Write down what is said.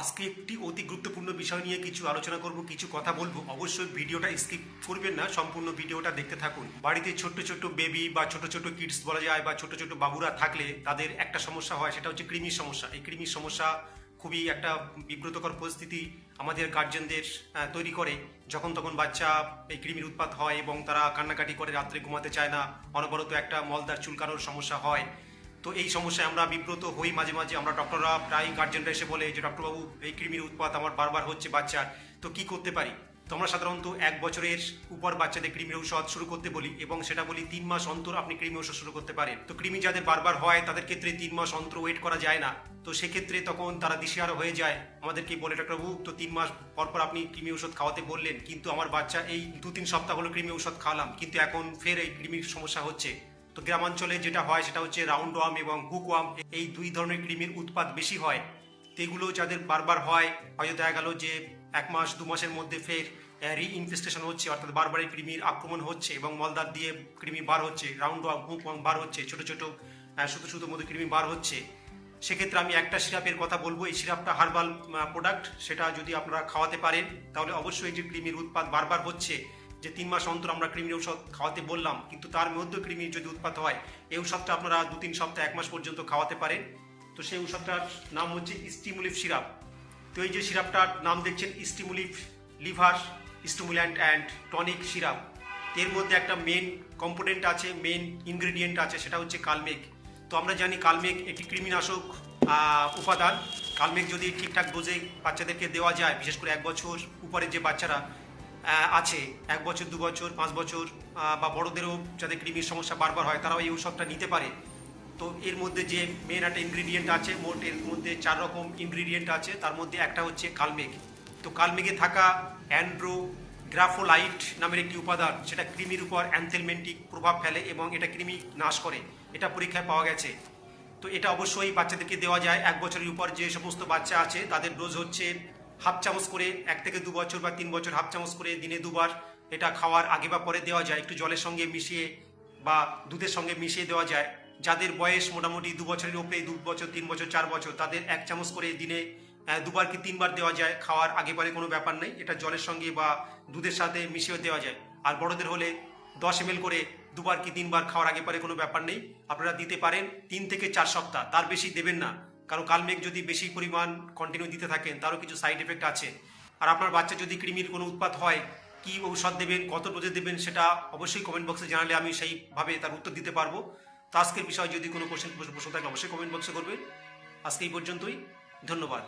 আজকে একটি অতি গুরুত্বপূর্ণ বিষয় নিয়ে কিছু আলোচনা করব, কিছু কথা বলব। অবশ্যই ভিডিওটা স্কিপ করবেন না, সম্পূর্ণ ভিডিওটা দেখতে থাকুন। বাড়িতে ছোট্ট ছোট্ট বেবি বা ছোট ছোট কিডস বলা যায় বা ছোট ছোট বাবুরা থাকলে তাদের একটা সমস্যা হয়, সেটা হচ্ছে কৃমির সমস্যা। এই কৃমির সমস্যা খুবই একটা বিব্রতকর পরিস্থিতি আমাদের গার্জেনদের তৈরি করে। যখন তখন বাচ্চা এই কৃমির উৎপাত হয় এবং তারা কান্নাকাটি করে, রাত্রে ঘুমাতে চায় না, অনবরত একটা মলদার চুলকানোর সমস্যা হয়। তো এই সমস্যায় আমরা বিব্রত হই মাঝে মাঝে। আমরা ডক্টররা প্রায় গার্জেনরা এসে বলে যে ডক্টরবাবু, এই কৃমির উৎপাত আমার বারবার হচ্ছে বাচ্চার, তো কি করতে পারি? তো আমরা সাধারণত এক বছরের উপর বাচ্চাদের কৃমির ঔষধ শুরু করতে বলি এবং সেটা বলি তিন মাস অন্তর আপনি কৃমি ঔষধ শুরু করতে পারেন। তো কৃমি যাদের বারবার হয়, তাদের ক্ষেত্রে তিন মাস অন্তর ওয়েট করা যায় না। তো সেক্ষেত্রে তখন তারা দিশেহারা হয়ে যায়। আমাদেরকে বলে, ডক্টরবাবু, তো তিন মাস পর পর আপনি কৃমি ওষুধ খাওয়াতে বললেন, কিন্তু আমার বাচ্চা এই দু তিন সপ্তাহ হলো কৃমি ওষুধ খাওয়ালাম, কিন্তু এখন ফের এই কৃমির সমস্যা হচ্ছে। তো গ্রামাঞ্চলে যেটা হয় সেটা হচ্ছে রাউন্ড ওয়াম এবং হুক ওয়াম এই দুই ধরনের কৃমির উৎপাদ বেশি হয়। তো এগুলো যাদের বারবার হয়, হয়তো দেখা গেল যে এক মাস, দু মাসের মধ্যে ফের রিইনফেস্টেশন হচ্ছে, অর্থাৎ বারবার কৃমির আক্রমণ হচ্ছে এবং মলদার দিয়ে কৃমি বার হচ্ছে রাউন্ড ওয়াম হুক ওয়াম বার হচ্ছে, ছোট ছোট শুধু শুধু মধ্যে কৃমি বার হচ্ছে। সেক্ষেত্রে আমি একটা সিরাপের কথা বলব, এই সিরাপটা হার্বাল প্রোডাক্ট সেটা যদি আপনারা খাওয়াতে পারেন, তাহলে অবশ্যই যে কৃমির উৎপাদ বারবার হচ্ছে। যে তিন মাস অন্তর আমরা কৃমির ঔষধ খাওয়াতে বললাম, কিন্তু তার মধ্যে কৃমি যদি উৎপাত হয়, এই ঔষধটা আপনারা দু তিন সপ্তাহ এক মাস পর্যন্ত খাওয়াতে পারেন। তো সেই ঔষধটার নাম হচ্ছে স্টিমুলিফ সিরাপ। তো এই যে সিরাপটার নাম দেখছেন Stimuliv liver stimulant and tonic syrup. এর মধ্যে একটা মেন কম্পোনেন্ট আছে, মেন ইনগ্রিডিয়েন্ট আছে, সেটা হচ্ছে কালমেঘ। তো আমরা জানি কালমেঘ একটি কৃমিনাশক উপাদান। কালমেঘ যদি ঠিকঠাক ডোজে বাচ্চাদেরকে দেওয়া যায়, বিশেষ করে এক বছর উপরে যে বাচ্চারা আছে। এক বছর, দু বছর, পাঁচ বছর বা বড়দেরও যাদের কৃমির সমস্যা বারবার হয়, তারাও এই ঔষধটা নিতে পারে। তো এর মধ্যে যে মেন একটা ইনগ্রিডিয়েন্ট আছে, মোট এর মধ্যে চার রকম ইনগ্রিডিয়েন্ট আছে। তার মধ্যে একটা হচ্ছে কালমেঘ। তো কালমেঘে থাকা অ্যান্ড্রো গ্রাফোলাইট নামের একটি উপাদান, সেটা কৃমির উপর অ্যান্থেলমেন্টিক প্রভাব ফেলে এবং এটা কৃমি নাশ করে। এটা পরীক্ষায় পাওয়া গেছে। তো এটা অবশ্যই বাচ্চাদেরকে দেওয়া যায়। এক বছরের উপর যে সমস্ত বাচ্চা আছে, তাদের ডোজ হচ্ছে হাফ চামচ করে এক থেকে দু বছর বা তিন বছর হাফ চামচ করে দিনে দুবার এটা খাওয়ার আগে বা পরে দেওয়া যায়, একটু জলের সঙ্গে মিশিয়ে বা দুধের সঙ্গে মিশিয়ে দেওয়া যায়। যাদের বয়স মোটামুটি দু বছরের উপরে, দু বছর, তিন বছর, চার বছর, তাদের এক চামচ করে দিনে দুবার কি তিনবার দেওয়া যায়, খাওয়ার আগে পরে কোনো ব্যাপার নেই, এটা জলের সঙ্গে বা দুধের সাথে মিশিয়ে দেওয়া যায়। আর বড়দের হলে দশ এম করে দুবার কি তিনবার খাওয়ার আগে পরে কোনো ব্যাপার নেই, আপনারা দিতে পারেন তিন থেকে চার সপ্তাহ, তার বেশি দেবেন না। কারণ কাল মেঘ যদি বেশি পরিমাণ কন্টিনিউ দিতে থাকেন, তারও কিছু সাইড এফেক্ট আছে। আর আপনার বাচ্চা যদি কৃমির কোনো উৎপাত হয়, কি ঔষধ দেবেন, কত ডোজে দেবেন, সেটা অবশ্যই কমেন্ট বক্সে জানালে আমি সেইভাবে তার উত্তর দিতে পারব। তো আজকের বিষয়ে যদি কোনো কোশ্চেন প্রশ্ন থাকে, অবশ্যই কমেন্ট বক্সে করবেন। আজকে এই পর্যন্তই। ধন্যবাদ।